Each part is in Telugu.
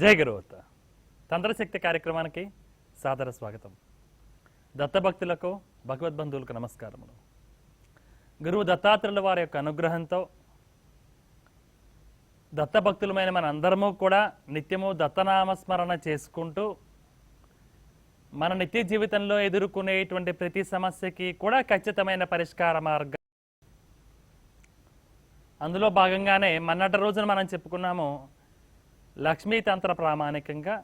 జై గురువత్త. తంత్రశక్తి కార్యక్రమానికి సాదర స్వాగతం. దత్తభక్తులకు భగవద్బంధువులకు నమస్కారములు. గురువు దత్తాత్రుల వారి యొక్క అనుగ్రహంతో దత్తభక్తులమైన మన అందరము కూడా నిత్యము దత్తనామస్మరణ చేసుకుంటూ మన నిత్య జీవితంలో ఎదుర్కొనేటువంటి ప్రతి సమస్యకి కూడా ఖచ్చితమైన పరిష్కార మార్గం. అందులో భాగంగానే మన్నటి రోజున మనం చెప్పుకున్నాము లక్ష్మీ తంత్ర ప్రామాణికంగా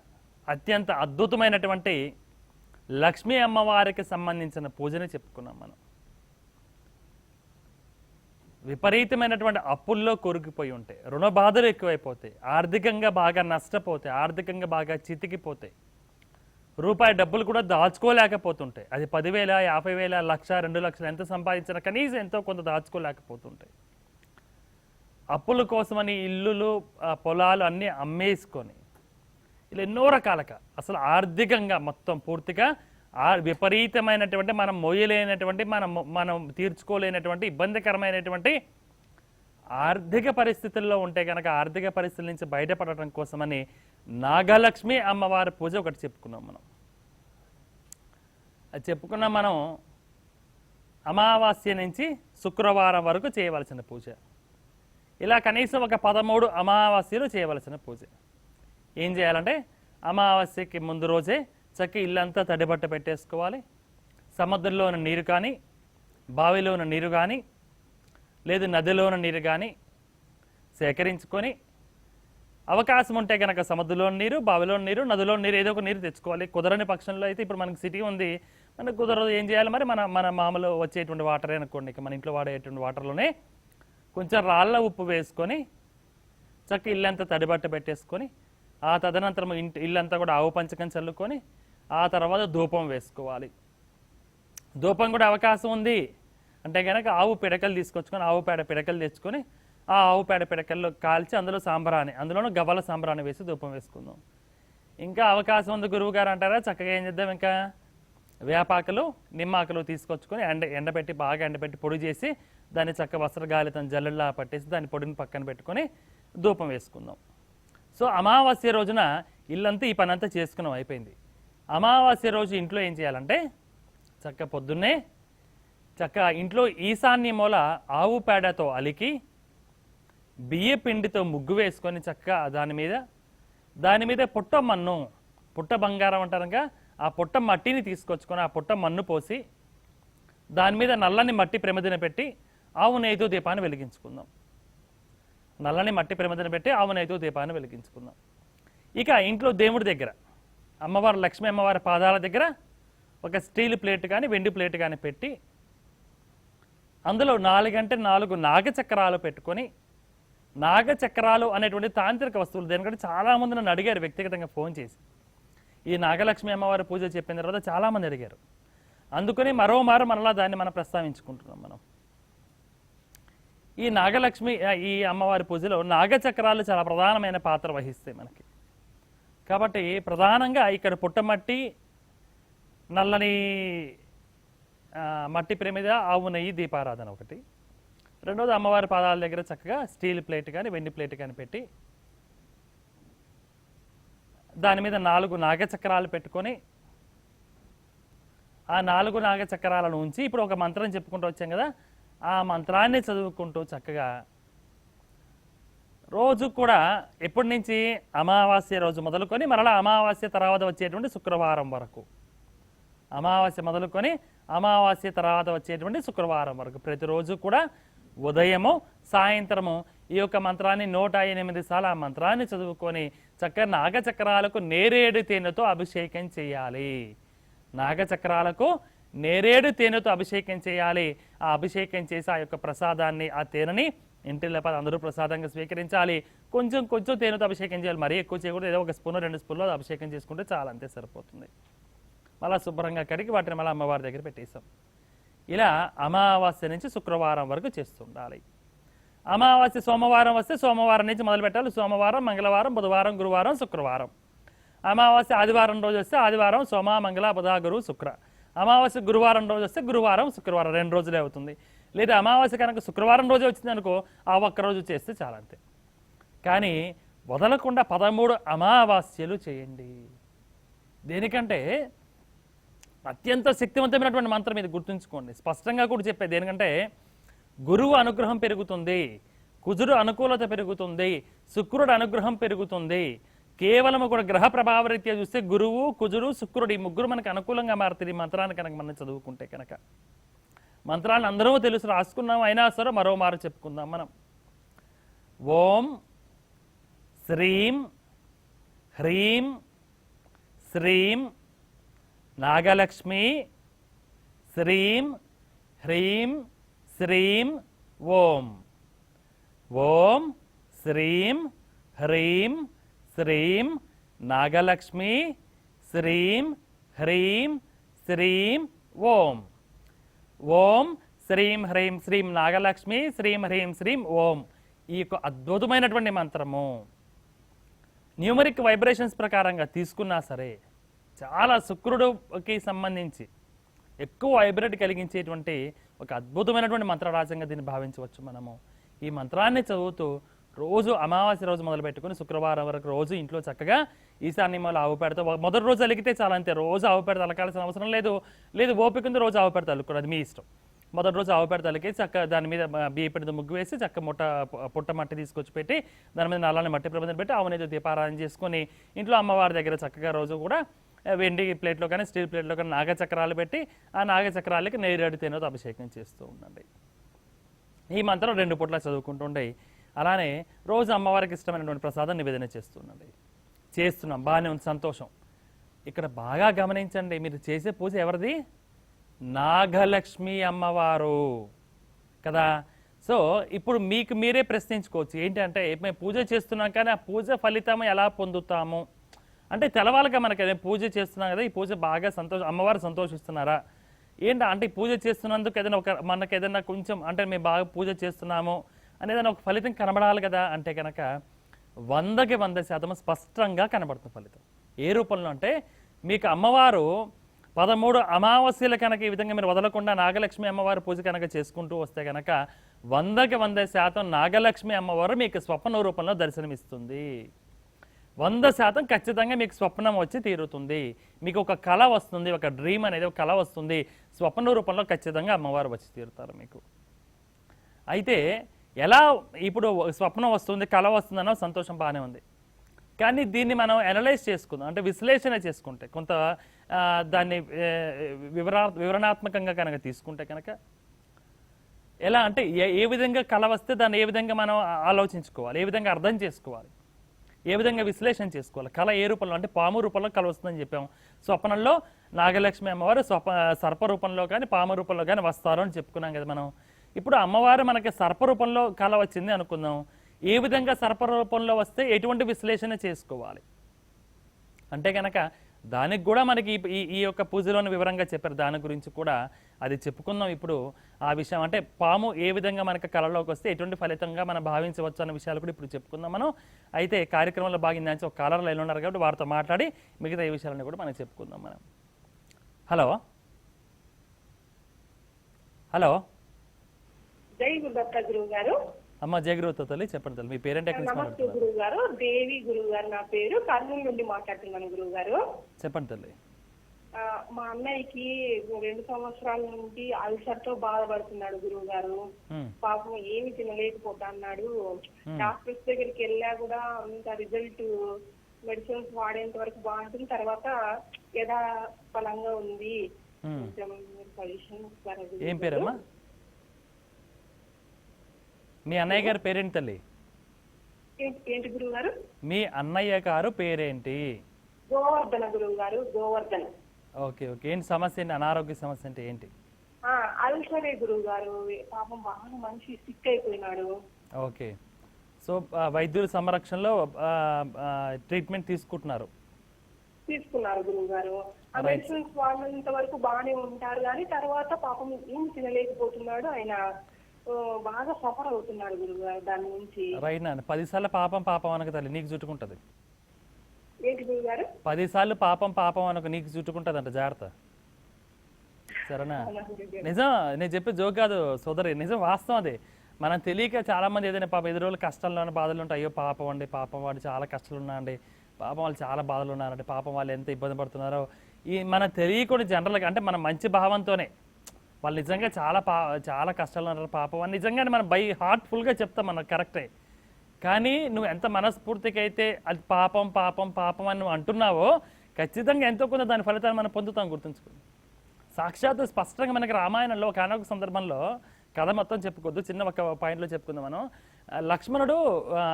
అత్యంత అద్భుతమైనటువంటి లక్ష్మీ అమ్మవారికి సంబంధించిన పూజని చెప్పుకున్నాం మనం. విపరీతమైనటువంటి అప్పుల్లో కొరికిపోయి ఉంటాయి రుణ బాధలు ఎక్కువైపోతాయి ఆర్థికంగా బాగా నష్టపోతాయి ఆర్థికంగా బాగా చితికిపోతాయి. రూపాయి డబ్బులు కూడా దాచుకోలేకపోతుంటాయి. అది పదివేల యాభై వేల లక్ష రెండు లక్షలు ఎంత సంపాదించినా కనీసం ఎంతో కొంత దాచుకోలేకపోతుంటాయి. అప్పుల కోసమని ఇల్లులు పొలాలు అన్నీ అమ్మేసుకొని ఇలా ఎన్నో రకాలుగా అసలు ఆర్థికంగా మొత్తం పూర్తిగా ఆ విపరీతమైనటువంటి మనం మోయలేనటువంటి మనం మనం తీర్చుకోలేనటువంటి ఇబ్బందికరమైనటువంటి ఆర్థిక పరిస్థితుల్లో ఉంటే కనుక ఆర్థిక పరిస్థితుల నుంచి బయటపడటం కోసమని నాగలక్ష్మి అమ్మవారి పూజ ఒకటి చెప్పుకున్నాం మనం. అది చెప్పుకున్నాం మనం అమావాస్య నుంచి శుక్రవారం వరకు చేయవలసిన పూజ. ఇలా కనీసం ఒక పదమూడు అమావాస్యలు చేయవలసిన పూజ. ఏం చేయాలంటే అమావాస్యకి ముందు రోజే చక్క ఇల్లంతా తడిబట్ట పెట్టేసుకోవాలి. సముద్రంలో ఉన్న నీరు కానీ బావిలో ఉన్న నీరు కానీ లేదు నదిలో ఉన్న నీరు కానీ సేకరించుకొని అవకాశం ఉంటే కనుక సముద్రంలో నీరు బావిలో నీరు నదిలో నీరు ఏదో ఒక నీరు తెచ్చుకోవాలి. కుదరని పక్షంలో అయితే ఇప్పుడు మనకి సిటీ ఉంది. మనకు కుదరదు ఏం చేయాలి? మరి మన మన మామూలు వచ్చేటువంటి వాటరే అనుకోండి. మన ఇంట్లో వాడేటువంటి వాటర్లోనే కొంచెం రాళ్ళ ఉప్పు వేసుకొని చక్క ఇల్లంతా తడిబట్ట పెట్టేసుకొని ఆ తదనంతరం ఇంటి ఇల్లంతా కూడా ఆవు పంచకం చల్లుకొని ఆ తర్వాత ధూపం వేసుకోవాలి. ధూపం కూడా అవకాశం ఉంది. అంటే కనుక ఆవు పిడకలు తీసుకొచ్చుకొని ఆవు పేడ పిడకలు తెచ్చుకొని ఆ ఆవు పేడ పిడకల్లో కాల్చి అందులో సాంబ్రాణి అందులోనూ గవ్వల సాంబ్రాణి వేసి ధూపం వేసుకుందాం. ఇంకా అవకాశం ఉంది గురువు గారు అంటారా? చక్కగా ఏం చేద్దాం ఇంకా? వేపాకులు నిమ్మాకులు తీసుకొచ్చుకొని ఎండ ఎండబెట్టి బాగా ఎండబెట్టి పొడి చేసి దాన్ని చక్క వస్త్రగాలితం జల్లెల్లా పట్టేసి దాని పొడిని పక్కన పెట్టుకొని ధూపం వేసుకుందాం. సో అమావాస్య రోజున ఇల్లంతా ఈ పనంతా చేసుకున్నాం అయిపోయింది. అమావాస్య రోజు ఇంట్లో ఏం చేయాలంటే చక్క పొద్దున్నే చక్క ఇంట్లో ఈశాన్య మూల ఆవు పేడతో అలికి బియ్య పిండితో ముగ్గు వేసుకొని చక్క దాని మీద దాని మీద పుట్ట మన్ను పుట్ట బంగారం అంటారుగా ఆ పుట్ట మట్టిని తీసుకొచ్చుకొని ఆ పుట్ట మన్ను పోసి దాని మీద నల్లని మట్టి ప్రమిదిన పెట్టి ఆవు దీపాన్ని వెలిగించుకుందాం. నల్లని మట్టి ప్రమిదిన పెట్టి ఆవు దీపాన్ని వెలిగించుకుందాం. ఇక ఇంట్లో దేవుడి దగ్గర అమ్మవారు లక్ష్మీ అమ్మవారి పాదాల దగ్గర ఒక స్టీల్ ప్లేట్ కానీ వెండి ప్లేట్ కానీ పెట్టి అందులో నాలుగంటే నాలుగు నాగచక్రాలు పెట్టుకొని నాగచక్రాలు అనేటువంటి తాంత్రిక వస్తువులు దేనికంటే చాలామంది నన్ను అడిగారు వ్యక్తిగతంగా ఫోన్ చేసి. ఈ నాగలక్ష్మి అమ్మవారి పూజ చెప్పిన తర్వాత చాలామంది అడిగారు. అందుకని మరోమారు మనలా దాన్ని మనం ప్రస్తావించుకుంటున్నాం మనం. ఈ నాగలక్ష్మి ఈ అమ్మవారి పూజలో నాగచక్రాలు చాలా ప్రధానమైన పాత్ర వహిస్తాయి మనకి. కాబట్టి ప్రధానంగా ఇక్కడ పుట్టమట్టి నల్లని మట్టి ప్రమిద ఆవు నెయ్యి దీపారాధన ఒకటి. రెండోది అమ్మవారి పాదాల దగ్గర చక్కగా స్టీల్ ప్లేట్ కానీ వెండి ప్లేట్ కానీ పెట్టి దాని మీద నాలుగు నాగచక్రాలు పెట్టుకొని ఆ నాలుగు నాగచక్రాలను ఉంచి ఇప్పుడు ఒక మంత్రం చెప్పుకుంటూ వచ్చాం కదా ఆ మంత్రాన్ని చదువుకుంటూ చక్కగా రోజు కూడా ఎప్పటి నుంచి అమావాస్య రోజు మొదలుకొని మరలా అమావాస్య తర్వాత వచ్చేటువంటి శుక్రవారం వరకు. అమావాస్య మొదలుకొని అమావాస్య తర్వాత వచ్చేటువంటి శుక్రవారం వరకు. ప్రతిరోజు కూడా ఉదయము సాయంత్రము ఈ యొక్క మంత్రాన్ని నూట ఎనిమిది సార్లు ఆ మంత్రాన్ని చదువుకొని చక్కగా నాగచక్రాలకు నేరేడు తేనెతో అభిషేకం చేయాలి. నాగచక్రాలకు నేరేడు తేనెతో అభిషేకం చేయాలి. ఆ అభిషేకం చేసి ఆ యొక్క ప్రసాదాన్ని ఆ తేనెని ఇంటి లేకపోతే అందరూ ప్రసాదంగా స్వీకరించాలి. కొంచెం కొంచెం తేనెతో అభిషేకం చేయాలి. మరీ ఎక్కువ చేయకూడదు. ఏదో ఒక స్పూన్ రెండు స్పూన్లో అభిషేకం చేసుకుంటే చాలా అంతే సరిపోతుంది. మళ్ళా శుభ్రంగా కడిగి వాటిని మళ్ళీ అమ్మవారి దగ్గర పెట్టేసాం ఇలా అమావాస్య నుంచి శుక్రవారం వరకు చేస్తుండాలి. అమావాస్య సోమవారం వస్తే సోమవారం నుంచి మొదలు పెట్టాలి. సోమవారం మంగళవారం బుధవారం గురువారం శుక్రవారం. అమావాస్య ఆదివారం రోజు వస్తే ఆదివారం సోమ మంగళ బుధ గురు శుక్ర. అమావాస్య గురువారం రోజు వస్తే గురువారం శుక్రవారం రెండు రోజులే అవుతుంది. లేదా అమావాస్య కనుక శుక్రవారం రోజే వచ్చింది అనుకో ఆ ఒక్క రోజు చేస్తే చాలా అంతే. కానీ వదలకుండా పదమూడు అమావాస్యలు చేయండి. దేనికంటే అత్యంత శక్తివంతమైనటువంటి మంత్రం ఇది గుర్తుంచుకోండి. స్పష్టంగా కూడా చెప్పేది దేనికంటే గురువు అనుగ్రహం పెరుగుతుంది కుజుడు అనుకూలత పెరుగుతుంది శుక్రుడు అనుగ్రహం పెరుగుతుంది కేవలం కూడా గ్రహ ప్రభావరీత్యా చూస్తే గురువు కుజుడు శుక్రుడు ఈ ముగ్గురు మనకు అనుకూలంగా మారుతుంది ఈ మంత్రాన్ని కనుక మనం చదువుకుంటే కనుక. మంత్రాలను అందరూ తెలుసు రాసుకున్నాం అయినా సరే మరో మారు చెప్పుకుందాం మనం. ఓం శ్రీం హ్రీం శ్రీం నాగలక్ష్మి శ్రీం హ్రీం శ్రీం ఓం. ఓం శ్రీం హ్రీం శ్రీం నాగలక్ష్మి శ్రీం హ్రీం శ్రీం ఓం. ఓం శ్రీం హ్రీం శ్రీం నాగలక్ష్మి శ్రీం హ్రీం శ్రీం ఓం. ఈ యొక్క అద్భుతమైనటువంటి మంత్రము న్యూమరిక్ వైబ్రేషన్స్ ప్రకారంగా తీసుకున్నా సరే చాలా శుక్రుడుకి సంబంధించి ఎక్కువ వైబ్రేట్ కలిగించేటువంటి ఒక అద్భుతమైనటువంటి మంత్రరాజంగా దీన్ని భావించవచ్చు మనము. ఈ మంత్రాన్ని చదువుతూ రోజు అమావాస్య రోజు మొదలు పెట్టుకుని శుక్రవారం వరకు రోజు ఇంట్లో చక్కగా ఈశాన్యమూల ఆవు పెడతా మొదటి రోజు అలిగితే చాలా అంతే. రోజు ఆవు పెడతా అలకాల్సిన అవసరం లేదు. లేదు ఓపిక ఉంది రోజు ఆవు పెడతా అలుకోరు అది మీ ఇష్టం. మొదటి రోజు ఆవు పెడత అలికి చక్క దాని మీద బియ్య ముగ్గు వేసి చక్క ముట్ట పుట్ట మట్టి తీసుకొచ్చి పెట్టి దాని మీద నల్లని మట్టి ప్రబంధం పెట్టి ఆవునేదో దీపారాధన చేసుకొని ఇంట్లో అమ్మవారి దగ్గర చక్కగా రోజు కూడా వెండి ప్లేట్లో కానీ స్టీల్ ప్లేట్లో కానీ నాగచక్రాలు పెట్టి ఆ నాగచక్రాలకి నేరేడు తేనెతో అభిషేకం చేస్తూ ఉండండి. ఈ మంత్రం రెండు పూట్ల చదువుకుంటుండే అలానే రోజు అమ్మవారికి ఇష్టమైనటువంటి ప్రసాదం నివేదన చేస్తున్నది. చేస్తున్నాం. బాగానే ఉంది. సంతోషం. ఇక్కడ బాగా గమనించండి. మీరు చేసే పూజ ఎవరిది? నాగలక్ష్మి అమ్మవారు. కదా? సో ఇప్పుడు మీకు మీరే ప్రశ్నించుకోవచ్చు. ఏంటంటే మేము పూజ చేస్తున్నాం కానీ ఆ పూజ ఫలితం ఎలా పొందుతాము? అంటే తెలవాలిగా మనకి అదే పూజ చేస్తున్నాం కదా ఈ పూజ బాగా సంతోష అమ్మవారు సంతోషిస్తున్నారా? ఏంటి అంటే పూజ చేస్తున్నందుకు ఏదైనా ఒక మనకి ఏదైనా కొంచెం అంటే మేము బాగా పూజ చేస్తున్నాము. అనేదాని ఒక ఫలితం కనబడాలి కదా అంటే కనుక వందకి వంద శాతం స్పష్టంగా కనబడుతుంది ఫలితం. ఏ రూపంలో అంటే మీకు అమ్మవారు పదమూడు అమావాస్యలు కనుక ఈ విధంగా మీరు వదలకుండా నాగలక్ష్మి అమ్మవారి పూజ కనుక చేసుకుంటూ వస్తే కనుక వందకి వంద శాతం నాగలక్ష్మి అమ్మవారు మీకు స్వప్న రూపంలో దర్శనమిస్తుంది. వంద శాతం ఖచ్చితంగా మీకు స్వప్నం వచ్చి తీరుతుంది. మీకు ఒక కళ వస్తుంది ఒక డ్రీమ్ అనేది ఒక కళ వస్తుంది. స్వప్న రూపంలో ఖచ్చితంగా అమ్మవారు వచ్చి తీరుతారు మీకు. అయితే ఎలా ఇప్పుడు స్వప్నం వస్తుంది కళ వస్తుందనో సంతోషం బాగానే ఉంది. కానీ దీన్ని మనం అనలైజ్ చేసుకుందాం. అంటే విశ్లేషణ చేసుకుంటే కొంత దాన్ని వివరా వివరణాత్మకంగా కనుక తీసుకుంటే కనుక ఎలా అంటే ఏ ఏ విధంగా కళ వస్తే దాన్ని ఏ విధంగా మనం ఆలోచించుకోవాలి ఏ విధంగా అర్థం చేసుకోవాలి ఏ విధంగా విశ్లేషణ చేసుకోవాలి కళ ఏ రూపంలో అంటే పాము రూపంలో కళ వస్తుందని చెప్పాము. స్వప్నంలో నాగలక్ష్మి అమ్మవారు స్వప సర్ప రూపంలో కానీ పాము రూపంలో కానీ వస్తారు అని చెప్పుకున్నాం కదా మనం. ఇప్పుడు అమ్మవారు మనకి సర్పరూపంలో కళ వచ్చింది అనుకుందాం. ఏ విధంగా సర్పరూపంలో వస్తే ఎటువంటి విశ్లేషణ చేసుకోవాలి? అంటే కనుక దానికి కూడా మనకి ఈ- ఈ యొక్క పూజలోని వివరంగా చెప్పారు. దాని గురించి కూడా అది చెప్పుకుందాం ఇప్పుడు ఆ విషయం. అంటే పాము ఏ విధంగా మనకి కళలోకి వస్తే ఎటువంటి ఫలితంగా మనం భావించవచ్చు అన్న విషయాలు కూడా ఇప్పుడు చెప్పుకుందాం మనం. అయితే కార్యక్రమంలో బాగిందని ఒక కాలర్ లైన్ ఉన్నారు కాబట్టి వారితో మాట్లాడి మిగతా ఈ విషయాలను కూడా మనం చెప్పుకుందాం మనం. హలో? హలో? జై గురుదత్త గురువు గారు అమ్మ జయగురుతో తల్లి చెప్పండి తల్లి మీ పేరెంట్ ఎక్కడి నమస్తే గురువు గారు దేవి గురువు గారు నా పేరు కర్నూలు నుండి మాట్లాడుతున్నాను గురువు గారు చెప్పండి తల్లి. మా అన్నయ్యకి రెండు సంవత్సరాల నుండి అల్సర్తో బాధపడుతున్నాడు గురువు గారు పాపం ఏమి తినలేకపోతా అన్నాడు డాక్టర్స్ దగ్గరికి వెళ్ళా కూడా అంత రిజల్ట్ మెడిసిన్స్ వాడేంత వరకు బాగుంటుంది. తర్వాత యథా ఫలంగా ఉంది ఏం? పేరమ్మా? మీ అన్నయ్య గారి పేరేంటి తల్లి? ఏంటి- గురువు గారు మీ అన్నయ్య గారు పేరేంటి? గోవర్ధన గురువు గారు గోవర్ధన. Okay okay. ఏంటి సమస్య ఏంటి? అనారోగ్య సమస్య అంటే ఏంటి? అల్సరే గురువు గారు పాపం బాగా మనిషి సిక్ అయిపోయినాడు. ఓకే. సో వైద్యుల సంరక్షణలో ట్రీట్మెంట్ తీసుకుంటున్నారు. తీసుకున్నారు గురువు గారు ఆ మెడిసిన్స్ వాడినంత వరకు బాగానే ఉంటారు కానీ తర్వాత పాపం ఏం తినలేకపోతున్నాడు ఆయన. బాగా సఫర్ అవుతున్నాడు గురువు గారు దాని నుంచి. రైట్ నాన్న పదిసార్లు పాపం పాపం అనక తల్లి నీకు చుట్టుకుంటుంది. పదిసార్లు పాపం పాపం అనక నీకు చుట్టుకుంటుంది అంట జాగ్రత్త. సరేనా? నిజం నేను చెప్పే జోక్ కాదు సోదరి నిజం వాస్తవం అదే. మనం తెలియక చాలా మంది ఏదైనా పాప ఎదురు రోజులు కష్టాల్లో బాధలు ఉంటాయి. అయ్యో పాపం అండి పాపం వాడు చాలా కష్టాలు ఉన్నాయండి పాపం వాళ్ళు చాలా బాధలు ఉన్నారండి పాపం వాళ్ళు ఎంత ఇబ్బంది పడుతున్నారో. ఈ మన తెలియకుండా జనరల్గా అంటే మన మంచి భావంతోనే వాళ్ళు నిజంగా చాలా పా చాలా కష్టాలు ఉన్నారు పాపం. అని నిజంగానే మనం బై హార్ట్ఫుల్గా చెప్తాం మనం కరెక్టే. కానీ నువ్వు ఎంత మనస్ఫూర్తిగా అయితే అది పాపం పాపం పాపం అని నువ్వు అంటున్నావో ఖచ్చితంగా ఎంతో కొంత దాని ఫలితాన్ని మనం పొందుతాం గుర్తుంచుకో. సాక్షాత్తు స్పష్టంగా మనకి రామాయణంలో ఒక సందర్భంలో కథ మొత్తం చెప్పుకోవద్దు చిన్న ఒక పాయింట్లో చెప్పుకుందాం మనం. లక్ష్మణుడు ఆ,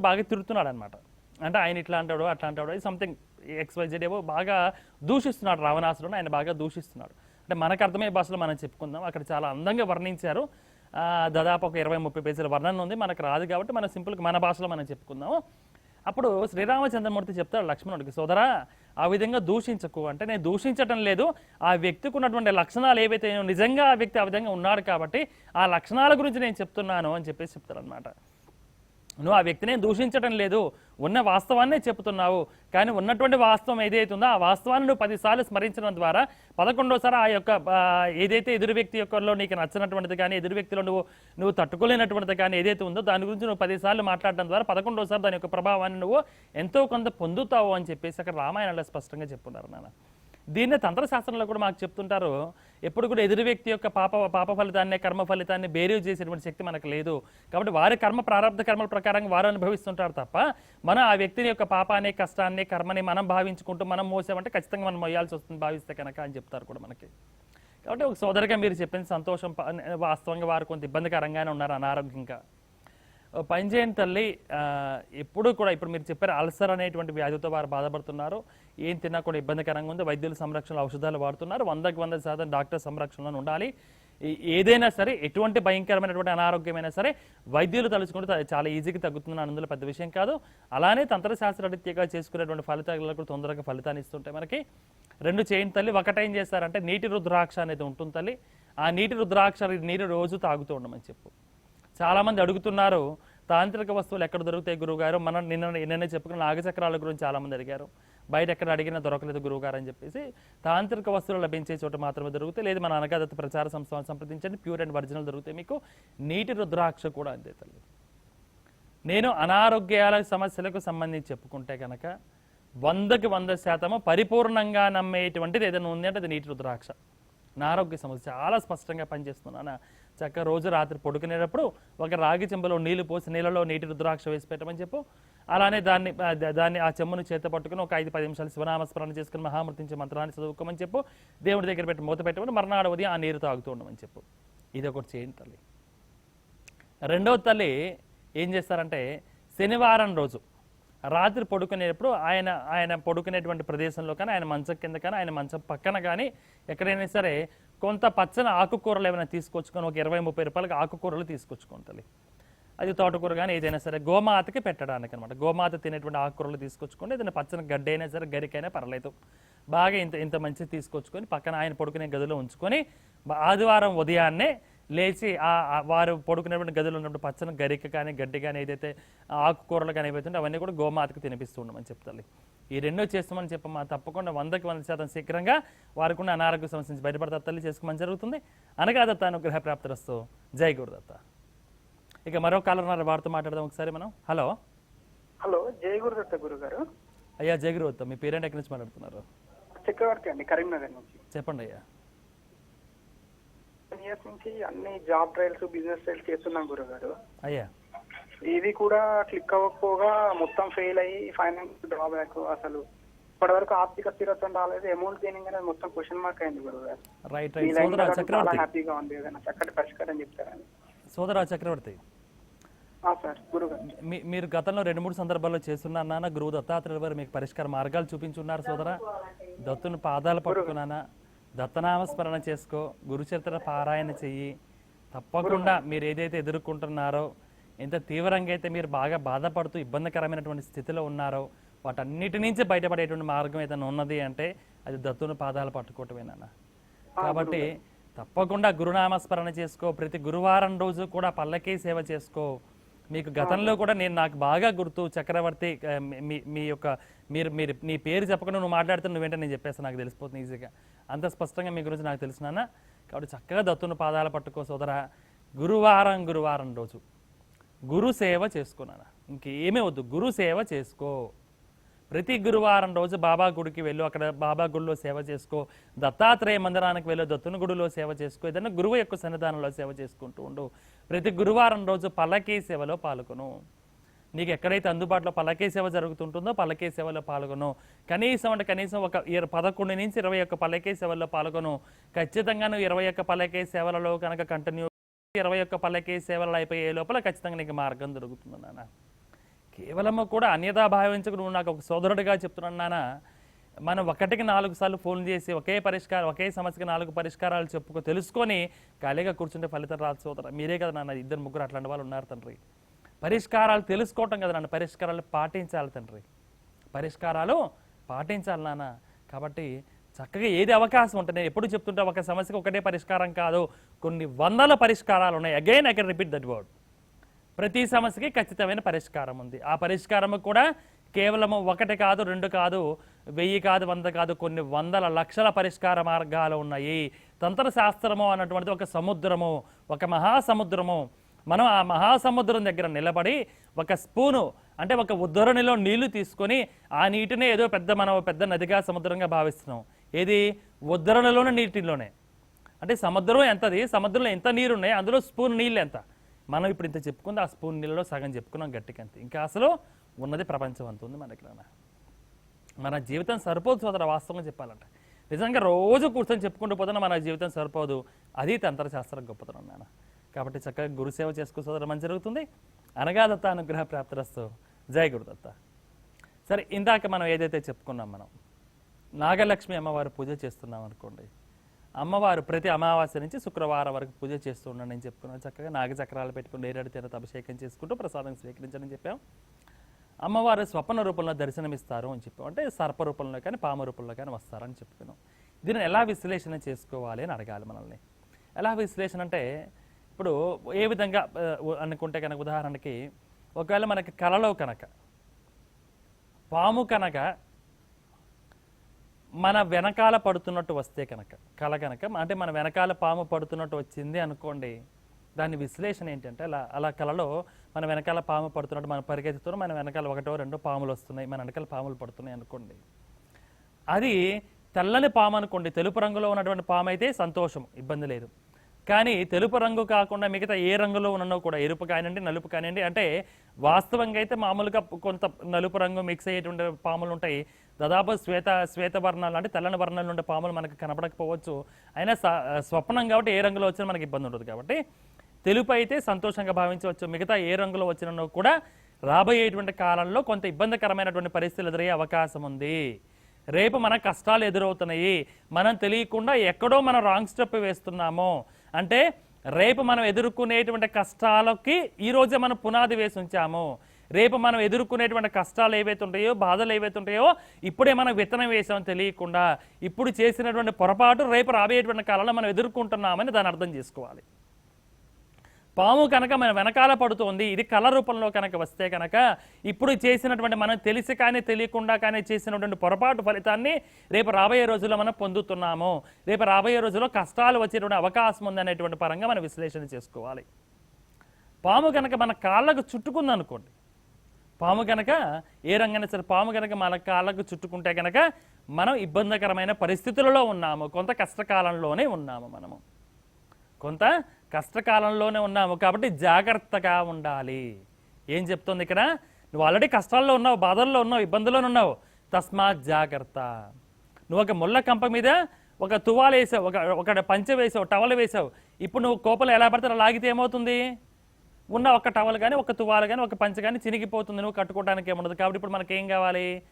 బాగా తిరుగుతున్నాడు అనమాట అంటే ఆయన ఇట్లా అంటాడు అట్లా అంటాడు సంథింగ్ ఎక్స్వైజెడ్ ఏవో బాగా దూషిస్తున్నాడు రావణాసురుడు ఆయన బాగా దూషిస్తున్నాడు. అంటే మనకు అర్థమయ్యే భాషలో మనం చెప్పుకుందాం. అక్కడ చాలా అందంగా వర్ణించారు. దాదాపు ఒక ఇరవై ముప్పై పేజీల వర్ణన ఉంది. మనకు రాదు కాబట్టి మనం సింపుల్గా మన భాషలో మనం చెప్పుకుందాము. అప్పుడు శ్రీరామచంద్రమూర్తి చెప్తాడు లక్ష్మణుడికి సోదరా ఆ విధంగా దూషించకు. అంటే నేను దూషించటం లేదు. ఆ వ్యక్తికి ఉన్నటువంటి లక్షణాలు ఏవైతే నిజంగా ఆ వ్యక్తి ఆ విధంగా ఉన్నాడు కాబట్టి ఆ లక్షణాల గురించి నేను చెప్తున్నాను అని చెప్పేసి చెప్తారనమాట నువ్వు ఆ వ్యక్తిని దూషించడం లేదు. ఉన్న వాస్తవాన్నే చెప్తున్నావు. కానీ ఉన్నటువంటి వాస్తవం ఏదైతే ఉందో ఆ వాస్తవాన్ని నువ్వు పదిసార్లు స్మరించడం ద్వారా పదకొండోసారి ఆ యొక్క ఏదైతే ఎదురు వ్యక్తి యొక్కలో నీకు నచ్చినటువంటిది కానీ ఎదురు వ్యక్తిలో నువ్వు నువ్వు తట్టుకోలేనటువంటిది కానీ ఏదైతే ఉందో దాని గురించి నువ్వు పదిసార్లు మాట్లాడడం ద్వారా పదకొండోసారి దాని యొక్క ప్రభావాన్ని నువ్వు ఎంతో కొంత పొందుతావు అని చెప్పేసి అక్కడ రామాయణంలో స్పష్టంగా చెప్పున్నారు నాన్న. దీన్నే తంత్రశాస్త్రంలో కూడా మాకు చెప్తుంటారు. ఎప్పుడు కూడా ఎదురు వ్యక్తి యొక్క పాప పాప ఫలితాన్ని కర్మ ఫలితాన్ని బేరీవ్ చేసేటువంటి శక్తి మనకు లేదు. కాబట్టి వారి కర్మ ప్రారంభ కర్మల ప్రకారంగా వారు అనుభవిస్తుంటారు తప్ప మనం ఆ వ్యక్తిని యొక్క పాపాన్ని కష్టాన్ని కర్మని మనం భావించుకుంటూ మనం మోసామంటే ఖచ్చితంగా మనం మొయ్యాల్సి వస్తుంది భావిస్తే కనుక అని చెప్తారు కూడా మనకి. కాబట్టి ఒక సోదరిగా మీరు చెప్పింది సంతోషం ప- వాస్తవంగా వారు కొంత ఇబ్బందికరంగానే ఉన్నారు అనారోగ్యంగా. పని చేయని తల్లి ఎప్పుడు కూడా ఇప్పుడు మీరు చెప్పారు అల్సర్ అనేటువంటి వ్యాధితో వారు బాధపడుతున్నారు. ఏం తిన్నా కూడా ఇబ్బందికరంగా ఉంది. వైద్యుల సంరక్షణ ఔషధాలు వాడుతున్నారు. వందకి వంద శాతం డాక్టర్ సంరక్షణలో ఉండాలి. ఏదైనా సరే ఎటువంటి భయంకరమైనటువంటి అనారోగ్యమైనా సరే వైద్యులు తలుచుకుంటే చాలా ఈజీగా తగ్గుతుంది అందులో పెద్ద విషయం కాదు. అలానే తంత్రశాస్త్రరీత్యగా చేసుకునేటువంటి ఫలితాలు కూడా తొందరగా ఫలితాన్ని ఇస్తుంటాయి మనకి. రెండు చేయని తల్లి ఒకటేం చేస్తారంటే నీటి రుద్రాక్ష అనేది ఉంటుంది తల్లి. ఆ నీటి రుద్రాక్ష నీరు రోజు తాగుతూ ఉండమని చెప్పు. చాలామంది అడుగుతున్నారు తాంత్రిక వస్తువులు ఎక్కడ దొరుకుతాయి గురువుగారు? మనం నిన్న నిన్ననే చెప్పుకున్న నాగచక్రాల గురించి చాలామంది అడిగారు. బయట ఎక్కడ అడిగినా దొరకలేదు గురువుగారు అని చెప్పేసి తాంత్రిక వస్తువులు లభించే చోట మాత్రమే దొరుకుతాయి లేదు మన అనగాదత్త ప్రచార సంస్థ సంప్రదించండి ప్యూర్ అండ్ ఒరిజినల్ దొరుకుతాయి మీకు నీటి రుద్రాక్ష కూడా అంతే తల్లి. నేను అనారోగ్యాల సమస్యలకు సంబంధించి చెప్పుకుంటే కనుక వందకి వంద శాతము పరిపూర్ణంగా నమ్మేటువంటిది ఏదైనా ఉంది అంటే అది నీటి రుద్రాక్ష. నా ఆరోగ్య సమస్య చాలా స్పష్టంగా పనిచేస్తున్నాను చక్కగా రోజు రాత్రి పడుకునేటప్పుడు ఒక రాగి చెంబలో నీళ్ళు పోసి నీళ్ళలో నీటి రుద్రాక్ష వేసి పెట్టమని చెప్పు. అలానే దాన్ని దాన్ని ఆ చెమ్మను చేత పట్టుకుని ఒక ఐదు పది నిమిషాలు శివనామస్మరణ చేసుకుని మహామృతించే మంత్రాన్ని చదువుకోమని చెప్పు. దేవుడి దగ్గర పెట్టి మూత పెట్టమని మర్నాడు ఉదయం ఆ నీరు తాగుతూ ఉండమని చెప్పు. ఇది ఒకటి చేయండి తల్లి. రెండవ తల్లి ఏం చేస్తారంటే శనివారం రోజు రాత్రి పడుకునేటప్పుడు ఆయన ఆయన పడుకునేటువంటి ప్రదేశంలో కానీ ఆయన మంచం కింద కానీ ఆయన మంచం పక్కన కానీ ఎక్కడైనా సరే కొంత పచ్చని ఆకుకూరలు ఏమైనా తీసుకొచ్చుకొని ఒక ఇరవై ముప్పై రూపాయలకి ఆకుకూరలు తీసుకొచ్చుకోండి తల్లి. అది తోటకూర కానీ ఏదైనా సరే గోమాతకి పెట్టడానికి అనమాట గోమాత తినేటువంటి ఆకుకూరలు తీసుకొచ్చుకోండి ఏదైనా పచ్చని గడ్డి అయినా సరే గరికైనా పర్లేదు బాగా ఇంత ఇంత మంచిది తీసుకొచ్చుకొని పక్కన ఆయన పడుకునే గదిలో ఉంచుకొని ఆదివారం ఉదయాన్నే లేచి ఆ వారు పడుకునేటువంటి గదిలో ఉన్నప్పుడు పచ్చని గరిక కానీ గడ్డి కానీ ఏదైతే ఆకుకూరలు కానీ ఏవైతే ఉంటే అవన్నీ కూడా గోమాతకి తినిపిస్తూ ఉండమని చెప్తాలి ఈ రెండో చేస్తామని చెప్పమ్మా తప్పకుండా వందకి వంద శాతం శీఘ్రంగా వారికి ఉన్న అనారోగ్య సమస్య నుంచి బయటపడతా తల్లి చేసుకోమని జరుగుతుంది. అనగా దత్త అనుగ్రహ ప్రాప్తిరస్తు. జై గురుదత్త. ఇక మరో కాలర్ వారితో మాట్లాడదాం ఒకసారి మనం. హలో. హలో జయ గురుదత్త గురు గారు అయ్యా జై గురుదత్త. మీ పేరెంట్ ఎక్కడి నుంచి మాట్లాడుతున్నారు? చక్రవర్తి అండి కరీంనగర్ నుంచి. చెప్పండి అయ్యా. ఇయర్స్ నుంచి అన్ని జాబ్ ట్రయల్స్ బిజినెస్ ట్రయల్స్ చేస్తున్నాం గురుగారు. అయ్యా. ఇది కూడా క్లిక్ అవ్వకపోగా మొత్తం ఫెయిల్ అయ్యి ఫైనాన్స్ డ్రాబ్యాక్ అసలు. ఇప్పటివరకు ఆర్థిక స్థిరత్వం రాలేదు అమౌంట్ గెయినింగ్ అనేది మొత్తం క్వశ్చన్ మార్క్ అయింది రైట్ రైట్ చాలా చక్రవర్తి హ్యాపీగా ఉంది ఏదైనా చక్కటి పరిష్కారం చెప్తారని. సోదరా చక్రవర్తి. మీరు గతంలో రెండు మూడు సందర్భాల్లో చేస్తున్నారు నాన్న గురువు దత్తాత్రేయుల వారు మీకు పరిష్కార మార్గాలు చూపించున్నారు సోదరా. దత్తుని పాదాలు పట్టుకున్నానా? దత్తనామ స్మరణ చేసుకో గురుచరిత్ర పారాయణ చెయ్యి. తప్పకుండా మీరు ఏదైతే ఎదుర్కొంటున్నారో ఎంత తీవ్రంగా అయితే మీరు బాగా బాధపడుతూ ఇబ్బందికరమైనటువంటి స్థితిలో ఉన్నారో వాటన్నిటి నుంచి బయటపడేటువంటి మార్గం ఏదైనా ఉన్నది అంటే అది దత్తుని పాదాలు పట్టుకోవటమేనా కాబట్టి తప్పకుండా గురునామస్మరణ చేసుకో ప్రతి గురువారం రోజు కూడా పల్లకీ సేవ చేసుకో. మీకు గతంలో కూడా నేను నాకు బాగా గుర్తు చక్రవర్తి మీ- మీ యొక్క మీరు మీరు నీ పేరు చెప్పకుండా నువ్వు మాట్లాడుతున్న నువ్వు వెంటనే నేను చెప్పేస్తాను నాకు తెలిసిపోతుంది ఈజీగా. అంత స్పష్టంగా మీ గురించి నాకు తెలిసినానా కాబట్టి చక్కగా దత్తుని పాదాలు పట్టుకో సోదరా. గురువారం గురువారం రోజు. గురు సేవ చేసుకున్నాను ఇంకేమీ వద్దు. గురు సేవ చేసుకో. ప్రతి గురువారం రోజు బాబా గుడికి వెళ్ళు. అక్కడ బాబా గుడిలో సేవ చేసుకో. దత్తాత్రేయ మందిరానికి వెళ్ళు. దత్తుని గుడిలో సేవ చేసుకో. ఏదైనా గురువు యొక్క సన్నిధానంలో సేవ చేసుకుంటూ ఉండు. ప్రతి గురువారం రోజు పల్లకీ సేవలో పాల్గొను. నీకు ఎక్కడైతే అందుబాటులో పల్లకీ సేవ జరుగుతుంటుందో పల్లకీ సేవలో పాల్గొను. కనీసం అంటే కనీసం ఒక పదకొండు నుంచి ఇరవై ఒక్క పల్లకీ సేవల్లో పాల్గొను. ఖచ్చితంగా నువ్వు ఇరవై ఒక్క పల్లకీ సేవలలో కనుక కంటిన్యూ ఇరవై ఒక్క పల్లకీ సేవలు అయిపోయే లోపల ఖచ్చితంగా నీకు మార్గం దొరుకుతుంది నాన్న. కేవలము కూడా అన్యతా భావించకు నువ్వు నాకు ఒక సోదరుడిగా చెప్తున్నాను నాన్న. మనం ఒకటికి నాలుగు సార్లు ఫోన్ చేసి ఒకే పరిష్కారం ఒకే సమస్యకి నాలుగు పరిష్కారాలు చెప్పుకో తెలుసుకొని ఖాళీగా కూర్చుంటే ఫలితం రాదు సోదర. మీరే కదా నాన్న ఇద్దరు ముగ్గురు అట్లాంటి వాళ్ళు ఉన్నారు తండ్రి. పరిష్కారాలు తెలుసుకోవటం కదా నాన్న పరిష్కారాలు పాటించాలి తండ్రి. పరిష్కారాలు పాటించాలి నాన్న. కాబట్టి చక్కగా ఏది అవకాశం ఉంటుంది నేను ఎప్పుడు చెప్తుంటే ఒక సమస్యకి ఒకటే పరిష్కారం కాదు. కొన్ని వందల పరిష్కారాలు ఉన్నాయి. Again I can repeat that word ప్రతి సమస్యకి ఖచ్చితమైన పరిష్కారం ఉంది. ఆ పరిష్కారం కూడా కేవలం ఒకటి కాదు రెండు కాదు వెయ్యి కాదు వంద కాదు కొన్ని వందల లక్షల పరిష్కార మార్గాలు ఉన్నాయి. తంత్రశాస్త్రము అన్నటువంటిది ఒక సముద్రము ఒక మహాసముద్రము. మనం ఆ మహాసముద్రం దగ్గర నిలబడి ఒక స్పూను అంటే ఒక ఉద్ధరణిలో నీళ్ళు తీసుకొని ఆ నీటినే ఏదో పెద్ద మనం పెద్ద నదిగా సముద్రంగా భావిస్తున్నాం. ఏది? ఉద్ధరణలోని నీటిలోనే. అంటే సముద్రం ఎంతది? సముద్రంలో ఎంత నీరు ఉన్నాయి అందులో స్పూన్ నీళ్ళు ఎంత? మనం ఇప్పుడు ఇంత చెప్పుకుంది ఆ స్పూన్ నీళ్ళలో సగం చెప్పుకున్నాం గట్టికి అంతే. ఇంకా అసలు ఉన్నది ప్రపంచం అంత ఉంది మన దగ్గర మన జీవితం సరిపోదు సోదర వాస్తవంగా చెప్పాలంటే. నిజంగా రోజు కూర్చొని చెప్పుకుంటూ పోతున్నా మన జీవితం సరిపోదు. అది తంత్రశాస్త్రం గొప్పతనం నాన్న. కాబట్టి చక్కగా గురుసేవ చేసుకో సోదర మంచి జరుగుతుంది. అనగాదత్త అనుగ్రహ ప్రాప్తిరస్తు. జయ గురుదత్త. సరే ఇందాక మనం ఏదైతే చెప్పుకున్నాం మనం నాగలక్ష్మి అమ్మవారు పూజ చేస్తున్నాం అనుకోండి. అమ్మవారు ప్రతి అమావాస్య నుంచి శుక్రవారం వరకు పూజ చేస్తూ ఉండండి నేను చెప్పుకున్నాను చక్కగా నాగచక్రాలు పెట్టుకుని నేరేడు తీరత అభిషేకం చేసుకుంటూ ప్రసాదం స్వీకరించని చెప్పాం. అమ్మవారు స్వప్న రూపంలో దర్శనమిస్తారు అని చెప్పాం. అంటే సర్ప రూపంలో కానీ పాము రూపంలో కానీ వస్తారని చెప్పుకున్నాం. దీన్ని ఎలా విశ్లేషణ చేసుకోవాలి అని అడగాలి మనల్ని. ఎలా విశ్లేషణ అంటే ఇప్పుడు ఏ విధంగా అనుకుంటే కనుక ఉదాహరణకి ఒకవేళ మనకి కలలో కనుక పాము కనుక మన వెనకాల పడుతున్నట్టు వస్తే కనుక కళ కనుక అంటే మన వెనకాల పాము పడుతున్నట్టు వచ్చింది అనుకోండి దాని విశ్లేషణ ఏంటంటే అలా అలా కళలో మన వెనకాల పాము పడుతున్నట్టు మనం పరిగెత్తుతున్నాం మన వెనకాల ఒకటో రెండో పాములు వస్తున్నాయి మన వెనకాల పాములు పడుతున్నాయి అనుకోండి. అది తెల్లని పాము అనుకోండి తెలుపు రంగులో ఉన్నటువంటి పాము అయితే సంతోషం ఇబ్బంది లేదు. కానీ తెలుపు రంగు కాకుండా మిగతా ఏ రంగులో ఉన్నో కూడా ఎరుపు కానివ్వండి నలుపు కానివ్వండి అంటే వాస్తవంగా అయితే మామూలుగా కొంత నలుపు రంగు మిక్స్ అయ్యేటువంటి పాములు ఉంటాయి దాదాపు శ్వేత శ్వేత వర్ణాలు అంటే తెల్లని వర్ణాలు ఉండే పాములు మనకు కనపడకపోవచ్చు అయినా స- స్వప్నం కాబట్టి ఏ రంగులో వచ్చినా మనకి ఇబ్బంది ఉండదు కాబట్టి తెలుపు అయితే సంతోషంగా భావించవచ్చు. మిగతా ఏ రంగులో వచ్చినో కూడా రాబోయేటువంటి కాలంలో కొంత ఇబ్బందికరమైనటువంటి పరిస్థితులు ఎదురయ్యే అవకాశం ఉంది. రేపు మన కష్టాలు ఎదురవుతున్నాయి. మనం తెలియకుండా ఎక్కడో మనం రాంగ్ స్టెప్ వేస్తున్నాము. అంటే రేపు మనం ఎదుర్కొనేటువంటి కష్టాలకి ఈరోజే మనం పునాది వేసి ఉంచాము. రేపు మనం ఎదుర్కొనేటువంటి కష్టాలు ఏవైతే ఉంటాయో బాధలు ఏవైతే ఉంటాయో ఇప్పుడే మనం విత్తనం వేసామని తెలియకుండా ఇప్పుడు చేసినటువంటి పొరపాటు రేపు రాబోయేటువంటి కాలంలో మనం ఎదుర్కొంటున్నామని దాన్ని అర్థం చేసుకోవాలి. పాము కనుక మన వెనకాల పడుతోంది ఇది కళ రూపంలో కనుక వస్తే కనుక ఇప్పుడు చేసినటువంటి మనం తెలిసి కానీ తెలియకుండా కానీ చేసినటువంటి పొరపాటు ఫలితాన్ని రేపు రాబోయే రోజుల్లో మనం పొందుతున్నాము. రేపు రాబోయే రోజుల్లో కష్టాలు వచ్చేటువంటి అవకాశం ఉందనేటువంటి పరంగా మనం విశ్లేషణ చేసుకోవాలి. పాము కనుక మన కాళ్ళకు చుట్టుకుందనుకోండి పాము కనుక ఏ రంగైనా సరే పాము కనుక మన కాళ్ళకు చుట్టుకుంటే కనుక మనం ఇబ్బందికరమైన పరిస్థితులలో ఉన్నాము. కొంత కష్టకాలంలోనే ఉన్నాము మనము. కొంత కష్టకాలంలోనే ఉన్నాము కాబట్టి జాగ్రత్తగా ఉండాలి. ఏం చెప్తుంది ఇక్కడ? నువ్వు ఆల్రెడీ కష్టాల్లో ఉన్నావు బాధల్లో ఉన్నావు ఇబ్బందుల్లో ఉన్నావు. తస్మాత్ జాగ్రత్త. నువ్వు ఒక ముళ్ళ కంప మీద ఒక తువాలు వేసావు ఒక ఒక పంచె వేసావు టవల్ వేసావు. ఇప్పుడు నువ్వు కోపలు ఎలా పడితే అలా లాగితే ఏమవుతుంది? ఉన్న ఒక టవల్ కానీ ఒక తువాలు కానీ ఒక పంచ కానీ చినిగిపోతుంది నువ్వు కట్టుకోవడానికి ఏముండదు. కాబట్టి ఇప్పుడు మనకేం కావాలి?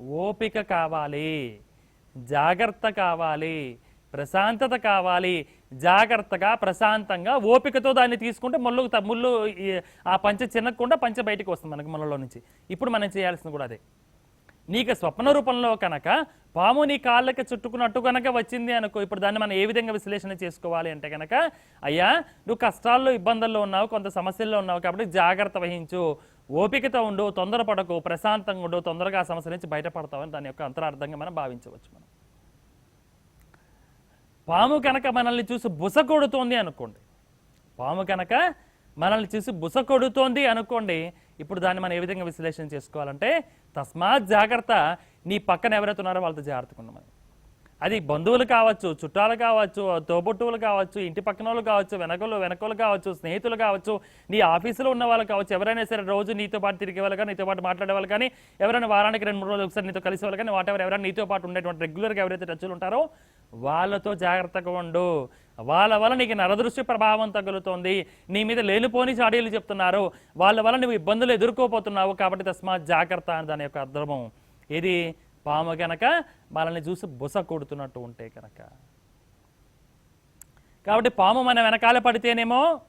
ఓపిక కావాలి జాగ్రత్త కావాలి ప్రశాంతత కావాలి. జాగ్రత్తగా ప్రశాంతంగా ఓపికతో దాన్ని తీసుకుంటే ముళ్ళు త- ముళ్ళు ఆ పంచ చిన్నకుండా పంచ బయటికి వస్తుంది మనకి ముళ్ళలో నుంచి. ఇప్పుడు మనం చేయాల్సింది కూడా అదే. నీకు స్వప్న రూపంలో కనుక పాము నీ కాళ్ళకి చుట్టుకున్నట్టు కనుక వచ్చింది అనుకో ఇప్పుడు దాన్ని మనం ఏ విధంగా విశ్లేషణ చేసుకోవాలి అంటే కనుక అయ్యా నువ్వు కష్టాల్లో ఇబ్బందుల్లో ఉన్నావు కొంత సమస్యల్లో ఉన్నావు కాబట్టి జాగ్రత్త వహించు. ఓపికతో ఉండు తొందరపడకు ప్రశాంతంగా ఉండు తొందరగా ఆ సమస్య నుంచి బయటపడతావని దాని యొక్క అంతరార్థంగా మనం భావించవచ్చు మనం. పాము కనుక మనల్ని చూసి బుస కొడుతోంది అనుకోండి. పాము కనుక మనల్ని చూసి బుస కొడుతోంది అనుకోండి ఇప్పుడు దాన్ని మనం ఏ విధంగా విశ్లేషణ చేసుకోవాలంటే తస్మాత్ జాగ్రత్త నీ పక్కన ఎవరైతే ఉన్నారో వాళ్ళతో జాగ్రత్తగా ఉండమని అది బంధువులు కావచ్చు చుట్టాలు కావచ్చు తోబుట్టువులు కావచ్చు ఇంటి పక్కన వాళ్ళు కావచ్చు వెనకలు వెనకలు కావచ్చు స్నేహితులు కావచ్చు నీ ఆఫీసులో ఉన్న వాళ్ళు కావచ్చు ఎవరైనా సరే రోజు నీతో పాటు తిరిగే వాళ్ళు కానీ నీతో పాటు మాట్లాడే వాళ్ళు కానీ ఎవరైనా వారానికి రెండు మూడు రోజులు ఒకసారి నీతో కలిసే వాళ్ళు కానీ వాటెవర్ ఎవరైనా నీతో పాటు ఉండేటువంటి రెగ్యులర్గా ఎవరైతే టచ్లు ఉంటారో వాళ్ళతో జాగ్రత్తగా ఉండు. వాళ్ళ వల్ల నీకు నరదృష్టి ప్రభావం తగులుతోంది. నీ మీద లేనిపోని చాడీలు చెప్తున్నారు. వాళ్ళ వల్ల నువ్వు ఇబ్బందులు ఎదుర్కోపోతున్నావు కాబట్టి తస్మాత్ జాగ్రత్త అని దాని యొక్క అర్థము. ఇది పాము కనుక మనల్ని చూసి బుస కొడుతున్నట్టు ఉంటే కనుక కాబట్టి పాము మన వెనకాల పడితేనేమో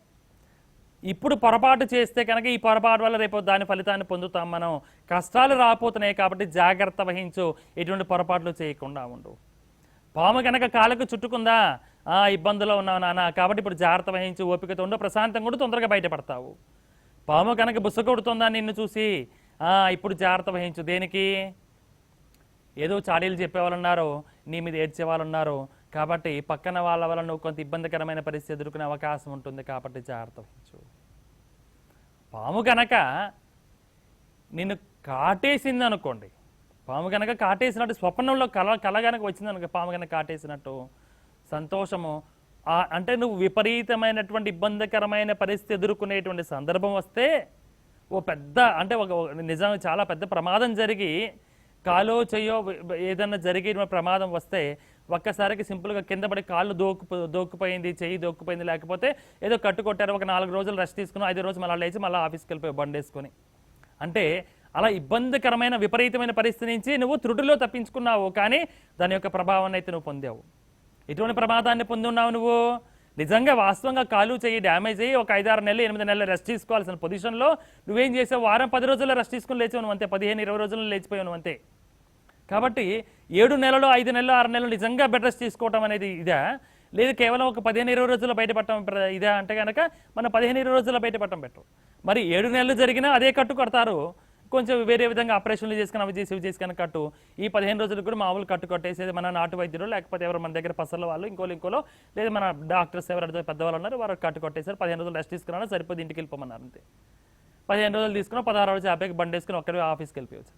ఇప్పుడు పొరపాటు చేస్తే కనుక ఈ పొరపాటు వల్ల రేపు దాని ఫలితాన్ని పొందుతాం మనం. కష్టాలు రాపోతున్నాయి కాబట్టి జాగ్రత్త వహించు. ఎటువంటి పొరపాట్లు చేయకుండా ఉండు. పాము కనుక కాలకు చుట్టుకుందా? ఇబ్బందులో ఉన్నావు నాన్న కాబట్టి ఇప్పుడు జాగ్రత్త వహించు ఓపికతో ఉండు ప్రశాంతంగా కూడా తొందరగా బయటపడతావు. పాము కనుక బుస కొడుతుందా నిన్ను చూసి? ఇప్పుడు జాగ్రత్త వహించు. దేనికి? ఏదో చాడీలు చెప్పేవాళ్ళు నీ మీద ఏడ్చే వాళ్ళు ఉన్నారు కాబట్టి పక్కన వాళ్ళ వల్ల నువ్వు కొంత ఇబ్బందికరమైన పరిస్థితి ఎదుర్కొనే అవకాశం ఉంటుంది. కాబట్టి జాగ్రత్త వహించు. పాము కనుక నిన్ను కాటేసింది అనుకోండి. పాము కనుక కాటేసినట్టు స్వప్నంలో కల కల కనుక వచ్చింది అనుకో పాము కనుక కాటేసినట్టు సంతోషము అంటే నువ్వు విపరీతమైనటువంటి ఇబ్బందికరమైన పరిస్థితి ఎదుర్కొనేటువంటి సందర్భం వస్తే ఓ పెద్ద అంటే ఒక నిజం చాలా పెద్ద ప్రమాదం జరిగి కాలో చెయ్యో ఏదైనా జరిగేటువంటి ప్రమాదం వస్తే ఒక్కసారికి సింపుల్గా కింద పడి కాళ్ళు దోకు దోక్కుపోయింది చెయ్యి దోక్కుపోయింది లేకపోతే ఏదో కట్టుకొట్టారు ఒక నాలుగు రోజులు రెస్ట్ తీసుకుని ఐదు రోజులు మళ్ళీ లేచి మళ్ళీ ఆఫీస్కి వెళ్ళిపోయి బండి వేసుకొని. అంటే అలా ఇబ్బందికరమైన విపరీతమైన పరిస్థితి నుంచి నువ్వు త్రుటిలో తప్పించుకున్నావు కానీ దాని యొక్క ప్రభావాన్ని అయితే నువ్వు పొందావు. ఎటువంటి ప్రమాదాన్ని పొంది ఉన్నావు నువ్వు? నిజంగా వాస్తవంగా కాలు చెయ్యి డ్యామేజ్ అయ్యి ఒక ఐదారు నెలలు ఎనిమిది నెలలు రెస్ట్ తీసుకోవాల్సిన పొజిషన్లో నువ్వేం చేసావు? వారం పది రోజుల్లో రెస్ట్ తీసుకుని లేచావు నువ్వు అంతే పదిహేను ఇరవై రోజుల్లో లేచిపోయావు నువ్వు అంతే. కాబట్టి ఏడు నెలలు ఐదు నెలలు ఆరు నెలలు నిజంగా బెడ్ రెస్ట్ తీసుకోవటం అనేది ఇదా? లేదు కేవలం ఒక పదిహేను ఇరవై రోజుల్లో బయటపడటం ప్ర- ఇదా? అంటే కనుక మనం పదిహేను ఇరవై రోజుల్లో బయటపడటం బెటర్. మరి ఏడు నెలలు జరిగినా అదే కట్టు కడతారు కొంచెం వేరే విధంగా ఆపరేషన్లు చేసుకుని అవి చేసి ఇవి చేసుకుని కట్టు. ఈ పదిహేను రోజులు కూడా మామూలు కట్టు కట్టేసేది మన నాటు వైద్యులు లేకపోతే ఎవరు మన దగ్గర పసల వాళ్ళు ఇంకోలు ఇంకోలో లేదా మన డాక్టర్స్ ఎవరు పెద్దవాళ్ళు ఉన్నారు వారు కట్టు కట్టేసారు పదిహేను రోజులు రెస్ట్ తీసుకున్నాను సరిపోతే ఇంటికి వెళ్ళిపోమన్నారు అంతే. పదిహేను రోజులు తీసుకుని పదహారు రోజులు ఆపేకి బండి వేసుకుని ఒక్కరి ఆఫీస్కి వెళ్ళిపోవచ్చు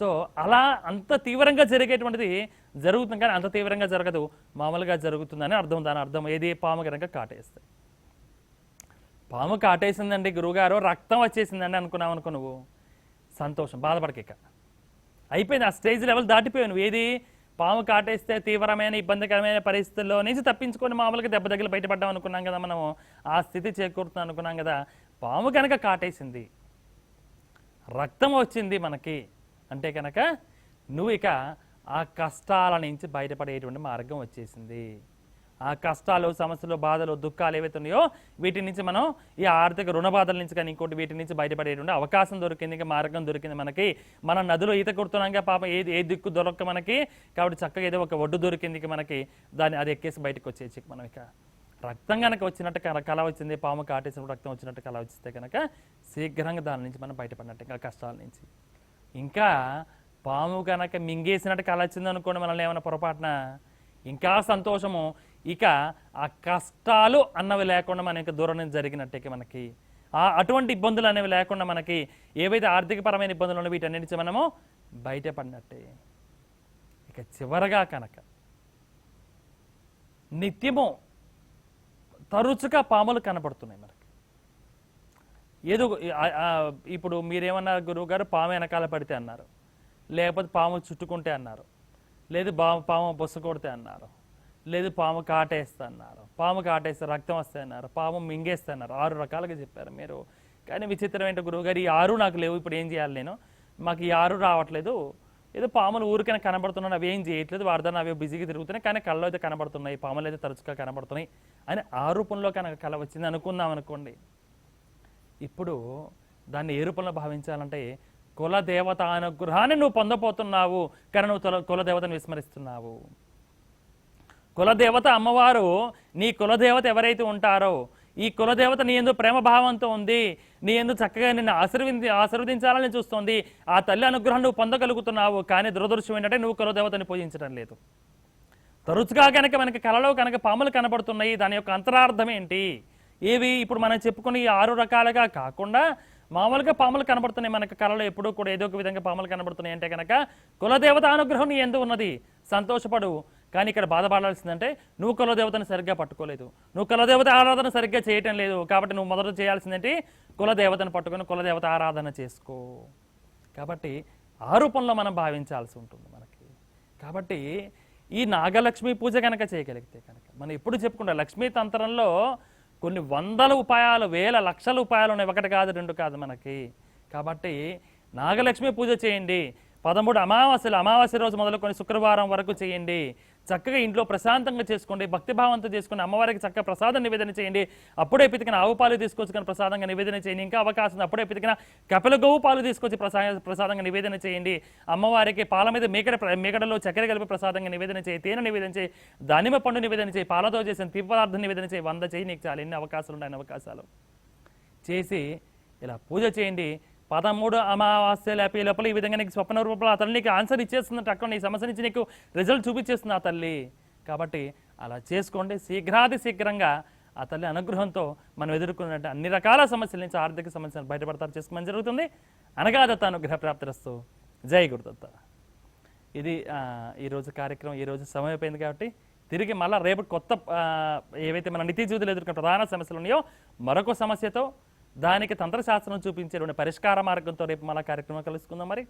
సో అలా అంత తీవ్రంగా జరిగేటువంటిది జరుగుతుంది కానీ అంత తీవ్రంగా జరగదు. మామూలుగా జరుగుతుందని అర్థం దాని అర్థం ఏది? పాము కనుక కాటేస్తే. పాము కాటేసిందండి గురువుగారు రక్తం వచ్చేసిందండి అనుకున్నావు అనుకో నువ్వు. సంతోషం బాధపడకిక. అయిపోయింది ఆ స్టేజ్ లెవెల్ దాటిపోయావు నువ్వు. ఏది? పాము కాటేస్తే తీవ్రమైన ఇబ్బందికరమైన పరిస్థితుల్లో నుంచి తప్పించుకొని మామూలుగా దెబ్బ తగిలి బయటపడ్డాం అనుకున్నాం కదా మనం ఆ స్థితి చేకూరుతున్నాం అనుకున్నాం కదా. పాము కనుక కాటేసింది రక్తం వచ్చింది మనకి. అంటే కనుక నువ్వు ఇక ఆ కష్టాల నుంచి బయటపడేటువంటి మార్గం వచ్చేసింది. ఆ కష్టాలు సమస్యలు బాధలు దుఃఖాలు ఏవైతే ఉన్నాయో వీటి నుంచి మనం ఈ ఆర్థిక రుణ బాధల నుంచి కానీ ఇంకోటి వీటి నుంచి బయటపడేటువంటి అవకాశం దొరికింది మార్గం దొరికింది మనకి. మనం నదిలో ఈత కొడుతున్నాక పాపం ఏది ఏ దిక్కు దొరక్క మనకి? కాబట్టి చక్కగా ఏదో ఒక ఒడ్డు దొరికింది మనకి. దాన్ని అది ఎక్కేసి బయటకు వచ్చేసి మనం ఇక. రక్తం కనుక వచ్చినట్టు కళ వచ్చింది పాము కాటేసినప్పుడు రక్తం వచ్చినట్టు కళ వచ్చిస్తే కనుక శీఘ్రంగా దాని నుంచి మనం బయటపడినట్టు ఇంకా కష్టాల నుంచి. ఇంకా పాము కనుక మింగేసినట్టు కళ వచ్చింది అనుకోండి మనల్ని ఏమైనా పొరపాటున? ఇంకా సంతోషము. ఇక ఆ కష్టాలు అన్నవి లేకుండా మనకి దూరం నుంచి జరిగినట్టే మనకి ఆ అటువంటి ఇబ్బందులు అనేవి లేకుండా మనకి ఏవైతే ఆర్థికపరమైన ఇబ్బందులు ఉన్నాయో వీటన్నిటి నుంచి మనము బయటపడినట్టే. ఇక చివరగా కనుక నిత్యము తరచుగా పాములు కనపడుతున్నాయి మనకి. ఏదో ఇప్పుడు మీరేమన్నారు గురువు గారు పాము వెనకాల పడితే అన్నారు లేకపోతే పాము చుట్టుకుంటే అన్నారు లేదు బా పాము బొస్స కొడితే అన్నారు లేదు పాము కాటేస్తన్నారు. పాము కాటేస్తే రక్తం వస్తే అన్నారు పాము మింగేస్తన్నారు. ఆరు రకాలుగా చెప్పారు మీరు. కానీ విచిత్రం ఏంటో గురువు ఈ ఆరు నాకు లేవు ఇప్పుడు ఏం చేయాలి నేను? మాకు ఈ ఆరు రావట్లేదు. ఏదో పాములు ఊరికైనా కనబడుతున్నాను అవి ఏం చేయట్లేదు. వాడదాన్ని అవి బిజీగా తిరుగుతున్నాయి కానీ కళ్ళు అయితే కనబడుతున్నాయి. పాములు అయితే తరచుగా కనబడుతున్నాయి అని ఆ రూపంలో కనుక కళ వచ్చింది అనుకుందాం అనుకోండి. ఇప్పుడు దాన్ని ఏ రూపంలో భావించాలంటే కుల దేవత అనుగ్రహాన్ని నువ్వు పొందబోతున్నావు కానీ నువ్వు కులదేవతను కుల దేవతను విస్మరిస్తున్నావు. కులదేవత అమ్మవారు నీ కులదేవత ఎవరైతే ఉంటారో ఈ కులదేవత నీ ఎందు ప్రేమ భావంతో ఉంది నీ ఎందు చక్కగా నిన్ను ఆశీర్వదించి ఆశీర్వదించాలని చూస్తోంది ఆ తల్లి అనుగ్రహం నువ్వు పొందగలుగుతున్నావు కానీ దురదృష్టం ఏంటంటే నువ్వు కులదేవతని పూజించడం లేదు. తరచుగా కనుక మనకి కలలో కనుక పాములు కనబడుతున్నాయి దాని యొక్క అంతరార్థం ఏంటి? ఏవి? ఇప్పుడు మనం చెప్పుకునే ఈ ఆరు రకాలుగా కాకుండా మామూలుగా పాములు కనబడుతున్నాయి మనకు కళలో ఎప్పుడూ కూడా ఏదో ఒక విధంగా పాములు కనబడుతున్నాయి అంటే కనుక కులదేవత అనుగ్రహం నీ ఎందు ఉన్నది. సంతోషపడు. కానీ ఇక్కడ బాధపడాల్సిందంటే నువ్వు కులదేవతను సరిగ్గా పట్టుకోలేదు. నువ్వు కులదేవత ఆరాధన సరిగ్గా చేయటం లేదు. కాబట్టి నువ్వు మొదట చేయాల్సిందంటే? కులదేవతను పట్టుకొని కులదేవత ఆరాధన చేసుకో. కాబట్టి ఆ రూపంలో మనం భావించాల్సి ఉంటుంది మనకి. కాబట్టి ఈ నాగలక్ష్మి పూజ కనుక చేయగలిగితే కనుక మనం ఎప్పుడు చెప్పుకుంటాం లక్ష్మీ తంత్రంలో కొన్ని వందల ఉపాయాలు వేల లక్షల ఉపాయాలు ఉన్నాయి. ఒకటి కాదు రెండు కాదు మనకి. కాబట్టి నాగలక్ష్మి పూజ చేయండి. పదమూడు అమావాస్యలు అమావాస్య రోజు మొదలుకొని శుక్రవారం వరకు చేయండి. చక్కగా ఇంట్లో ప్రశాంతంగా చేసుకోండి భక్తిభావంతో చేసుకుని అమ్మవారికి చక్కగా ప్రసాదం నివేదన చేయండి. అప్పుడే పితికిన ఆవు పాలు తీసుకొచ్చుకొని ప్రసాదంగా నివేదన చేయండి. ఇంకా అవకాశం అప్పుడే పితికిన కపిల గోవు పాలు తీసుకొచ్చి ప్రసా ప్రసాదంగా నివేదన చేయండి. అమ్మవారికి పాల మీద మేకడ మేకడలో చక్కెర కలిపి ప్రసాదంగా నివేదన చేయి తేనె నివేదన చేయి దానిమ్మ పండు నివేదన చేయి పాలతో చేసిన తీపి పదార్థం నివేదన చేయి వంద చేయి నీకు చాలా. ఎన్ని అవకాశాలు ఉన్నాయి అవకాశాలు. చేసి ఇలా పూజ చేయండి. పదమూడు అమావాస్య లేపి లోపల ఈ విధంగా నీకు స్వప్న రూపంలో ఆ తల్లి నీకు ఆన్సర్ ఇచ్చేస్తుంది అక్కడ నీ సమస్య నుంచి నీకు రిజల్ట్ చూపించేస్తుంది ఆ తల్లి. కాబట్టి అలా చేసుకోండి. శీఘ్రాతి శీఘ్రంగా ఆ తల్లి అనుగ్రహంతో మనం ఎదుర్కొన్నట్టు అన్ని రకాల సమస్యల నుంచి ఆర్థిక సమస్యలు బయటపడతారు చేసుకోమని జరుగుతుంది. అనగా దత్త అనుగ్రహ ప్రాప్తిరస్తు. జై గురుదత్త. ఇది ఈరోజు కార్యక్రమం ఈరోజు సమయం అయిపోయింది కాబట్టి తిరిగి మళ్ళీ రేపు కొత్త ఏవైతే మన నిత్య జీవితంలో ఎదుర్కొన్న ప్రధాన సమస్యలు ఉన్నాయో మరొక సమస్యతో దానికి తంత్రశాస్త్రం చూపించేటువంటి పరిష్కార మార్గంతో రేపు మన కార్యక్రమం కలుసుకుందాం మరి.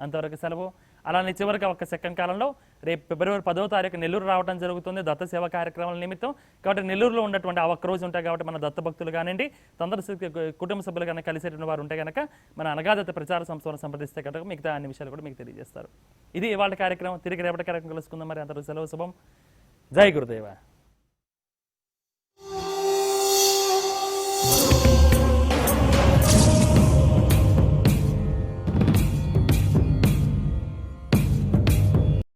అంతవరకు సెలవు. అలానే చివరికి ఒక సెకండ్ కాలంలో రేపు ఫిబ్రవరి పదో తారీఖు నెల్లూరు రావడం జరుగుతుంది. దత్త సేవ కార్యక్రమాల నిమిత్తం. కాబట్టి నెల్లూరులో ఉన్నటువంటి ఆ ఒక్క రోజు ఉంటాయి కాబట్టి మన దత్త భక్తులు కానివ్వండి తంత్ర కుటుంబ సభ్యులు కనుక కలిసేటువంటి వారు ఉంటే కనుక మన అనగాదత్త ప్రచార సంస్థను సంప్రదిస్తే కనుక మిగతా అన్ని విషయాలు కూడా మీకు తెలియజేస్తారు. ఇది ఇవాళ కార్యక్రమం. తిరిగి రేపటి కార్యక్రమం కలుసుకుందాం మరి. అందరూ సెలవు శుభం. జై గురుదేవ.